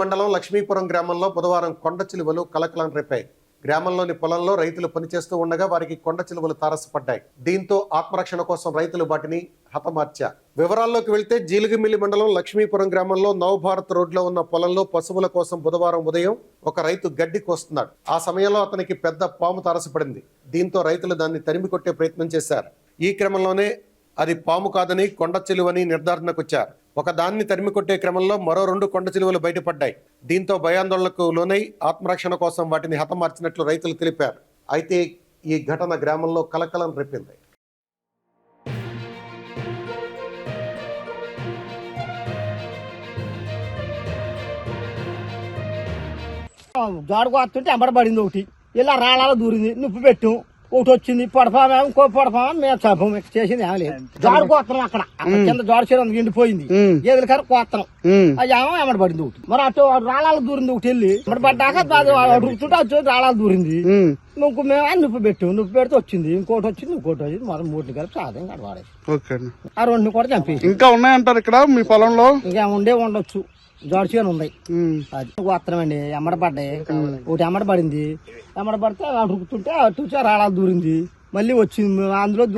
మండలం లక్ష్మీపురం గ్రామంలో బుధవారం కొండ చిలువలు కలకలం రేపాయి. గ్రామంలోని పొలంలో రైతులు పనిచేస్తూ ఉండగా వారికి కొండ చిలువలు తారసపడ్డాయి. దీంతో ఆత్మరక్షణ కోసం రైతులు వాటిని హతమార్చారు. వివరాల్లోకి వెళ్తే జీలుగిమిల్లి మండలం లక్ష్మీపురం గ్రామంలో నవభారత్ రోడ్లో ఉన్న పొలంలో పశువుల కోసం బుధవారం ఉదయం ఒక రైతు గడ్డి కోస్తున్నాడు. ఆ సమయంలో అతనికి పెద్ద పాము తారసపడింది. దీంతో రైతులు దాన్ని తరిమి కొట్టే ప్రయత్నం చేశారు. ఈ క్రమంలోనే అది పాము కాదని కొండ చిలువని నిర్ధారణకు వచ్చారు ఒక దాన్ని తరిమి కొట్టే క్రమంలో మరో రెండు కొండ చిలువలు బయటపడ్డాయి. దీంతో భయాందోళనకు లోనై ఆత్మరక్షణ కోసం వాటిని హతమార్చినట్లు రైతులు తెలిపారు. అయితే ఈ ఘటన గ్రామంలో కలకలం రేపింది. జాడుకు వస్తుంటే ఎంబడ ఒకటి. ఇలా రాళ్ళలో దూరింది. నిప్పు పెట్టు. ఒకటి వచ్చింది పొడపామా ఇంకో పొడపామా మేము చంపం చేసింది ఏమీ లేదు. జోడు కోత్తనం అక్కడ. అక్కడ కింద జోడ చీర ఎండిపోయింది. గేదెల కారు కోత్తనం అది ఏమో ఎమ్మడ పడింది ఒకటి. మరి అటు రాళ్ళలో దూరింది ఒకటి వెళ్ళి ఎమ్మడ పడ్డాక అడుగుతుంటే వచ్చి రాళ్ళలో దూరింది. ఇంకో మేము నిప్పు పెట్టాం నిప్పు పెడితే వచ్చింది. ఇంకోటి వచ్చింది ఇంకోటి వచ్చింది. మనం మూడు కలిపి సాధం కడవాడేది ఆ రెండు కూడా చంపేసి. ఇంకా ఉన్నాయంటారు ఇక్కడ మీ పొలంలో? ఇంకా ఉండే ఉండొచ్చు. జోడ చీర ఉన్నాయి. అది. వస్త్రం అండి ఎమ్మడ పడ్డాయి. ఒకటి ఎమ్మడ పడింది. ఎమ్మడ పడితే అడుగుతుంటే అటు రాళాలు దూరింది. మళ్ళీ వచ్చింది అందులో దూరి